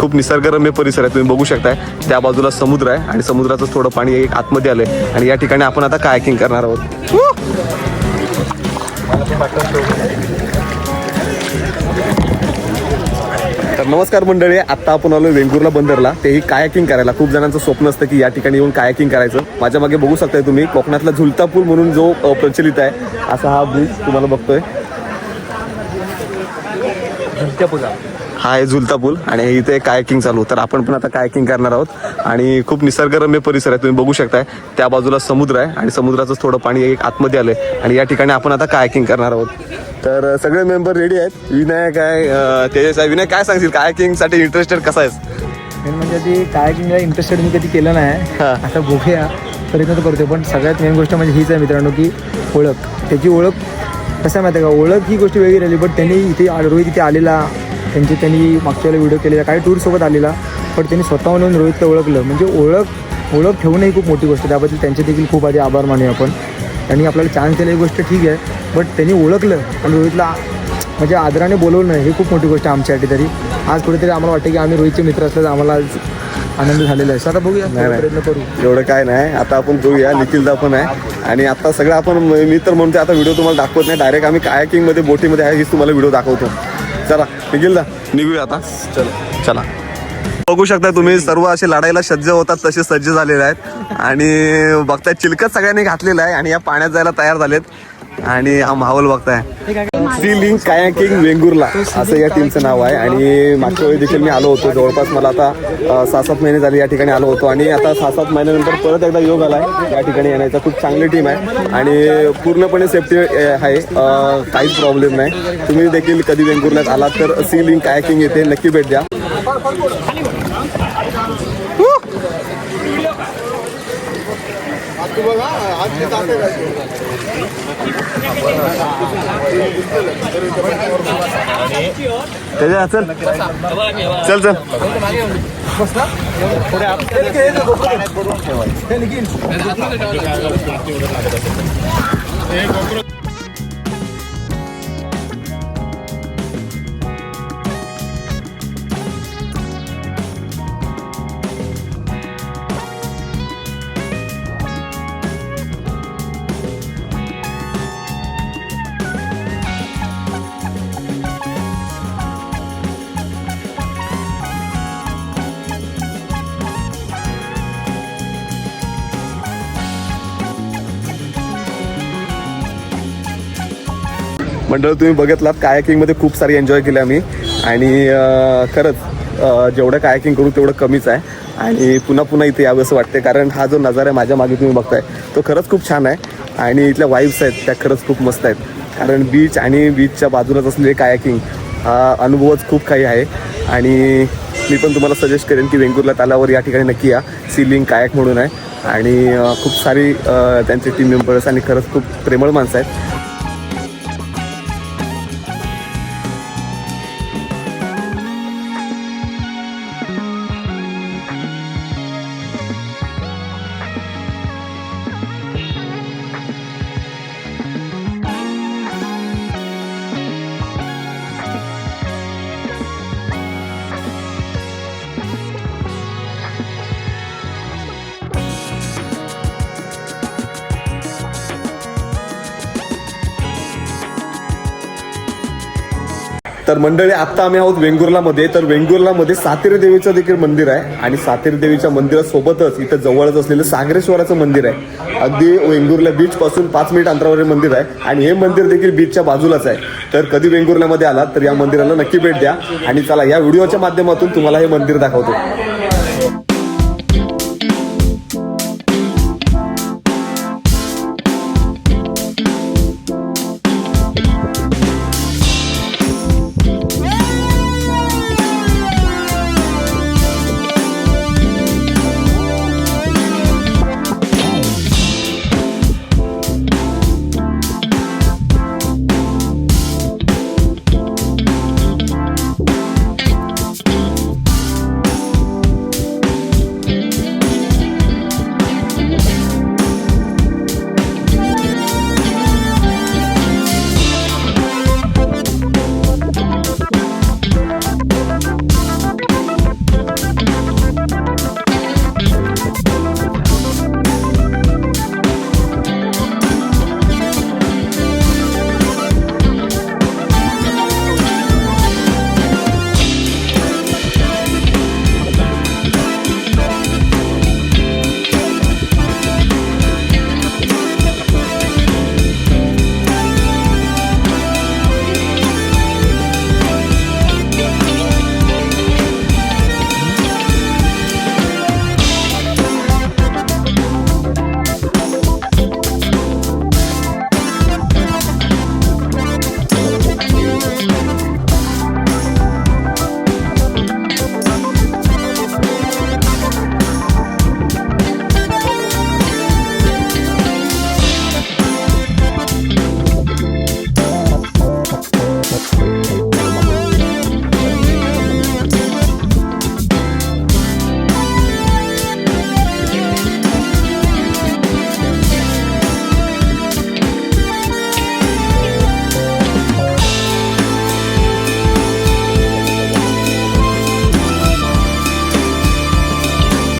खूप निसर्गरम्य परिसर आहे तुम्ही बघू शकताय. त्या बाजूला समुद्र आहे आणि समुद्राचं थोडं पाणी एक आतमध्ये आलंय. आणि या ठिकाणी आपण आता कायकिंग करणार आहोत? तर नमस्कार मंडळी आता आपण आलो वेंगुर्ला बंदरला. तेही कायाकिंग करायला? खूप जणांचं स्वप्न असतं की या ठिकाणी येऊन कायाकिंग करायचं. माझ्या मागे बघू शकताय तुम्ही कोकणातला झुलता पूल म्हणून जो प्रचलित आहे असा हा ब्रिज तुम्हाला बघतोय. हा आहे झुलता पूल आणि इथे कायकिंग चालू. तर आपण पण आता कायकिंग करणार आहोत. आणि खूप निसर्गरम्य परिसर आहे तुम्ही बघू शकताय. त्या बाजूला समुद्र आहे आणि समुद्राचं थोडं पाणी एक आतमध्ये आलंय. आणि या ठिकाणी आपण आता कायकिंग करणार आहोत. तर सगळे मेंबर रेडी आहेत. विनायक आहे तेजस आहे. विनायक काय सांगशील? कायकिंगसाठी इंटरेस्टेड कसा आहेस? मेन म्हणजे ती कायकिंगला इंटरेस्टेड मी कधी केलं नाही. हा. आता बघूया. प्रयत्न तर करतो पण सगळ्यात मेन गोष्ट म्हणजे हीच आहे मित्रांनो की ओळख. त्याची ओळख कसं आहे माहिती आहे का? ओळख ही गोष्ट वेगळी राहिली बट त्यांनी इथे रोहित इथे आलेला त्यांचे त्यांनी मागच्या व्हिडिओ केलेला काही टूरसोबत आलेला पण त्यांनी स्वतःहून येऊन रोहितला ओळखलं. म्हणजे ओळख ओळख ठेवणं ही खूप मोठी गोष्ट आहे. त्याबद्दल त्यांचे देखील खूप आधी आभार मानूया आपण. त्यांनी आपल्याला चान्स दिला ही गोष्ट ठीक आहे बट त्यांनी ओळखलं. आणि रोहितला म्हणजे आदराने बोलवणं हे खूप मोठी गोष्ट आहे आमच्यासाठी तरी. आज कुठेतरी आम्हाला वाटतं की आम्ही रोहितचे मित्र असल्याचा आम्हाला आज आनंद झालेला आहे. आता बघूया. प्रयत्न करू. एवढं काय नाही. आता आपण बघूया निखिलदा पण आहे. आणि आता सगळं आपण मी तर म्हणतो आता व्हिडिओ तुम्हाला दाखवत नाही. डायरेक्ट आम्ही कायाकिंगमध्ये बोटीमध्ये आहे हीच तुम्हाला व्हिडिओ दाखवतो. चला निखिलदा निघूया आता. चला. चला. बघू शकता तुम्ही सर्व असे लढाईला सज्ज होतात तसे सज्ज झालेले आहेत. आणि बघताय चिलकत सगळ्यांनी घातलेलं आहे आणि या पाण्यात जायला तयार झालेत. आणि हा माहोल बघताय. सी लिंक कायाकिंग वेंगुर्ला असं या टीमचं नाव आहे. आणि मागच्या वेळी देखील मी आलो होतो. जवळपास मला आता सहा सात महिने झाले या ठिकाणी आलो होतो. आणि आता सहा सात महिन्यानंतर परत एकदा योग आलाय या ठिकाणी येण्याचा. खूप चांगली टीम आहे. आणि पूर्णपणे सेफ्टी आहे. काहीच प्रॉब्लेम नाही. तुम्ही देखील कधी वेंगुर्ल्यात आलात तर सी लिंक कायाकिंग येथे नक्की भेट द्या. त्याच्या चल। चल चल। मंडळ तुम्ही बघितलात कायाकिंगमध्ये खूप सारी एन्जॉय केली आम्ही. आणि खरंच जेवढं कायाकिंग करू तेवढं कमीच आहे. आणि पुन्हा पुन्हा इथे यावं असं वाटते कारण हा जो नजारा आहे माझ्या मागे तुम्ही बघताय तो खरंच खूप छान आहे. आणि इथल्या वाईब्स आहेत त्या खरंच खूप मस्त आहेत. कारण बीच आणि बीचच्या बाजूलाच असलेले कायाकिंग हा अनुभवच खूप काही आहे. आणि मी पण तुम्हाला सजेस्ट करेन की वेंगुर्ला तालावर या ठिकाणी नक्की या. सिलिंग कायक म्हणून आहे. आणि खूप सारी त्यांचे टीम मेंबर्स आणि खरंच खूप प्रेमळ माणसं आहेत. तर मंडळी आत्ता आम्ही आहोत वेंगुर्लामध्ये. तर वेंगुर्लामध्ये सातेरी देवीचं देखील मंदिर आहे आणि सातेरी देवीच्या मंदिरासोबतच इथं जवळच असलेलं सागरेश्वराचं मंदिर आहे. अगदी वेंगुर्ला बीच पासून पाच मिनिट अंतरावर मंदिर आहे आणि हे मंदिर देखील बीचच्या बाजूलाच आहे. तर कधी वेंगुर्ल्यामध्ये आलात तर या मंदिराला नक्की भेट द्या. आणि चला या व्हिडिओच्या माध्यमातून तुम्हाला हे मंदिर दाखवतो.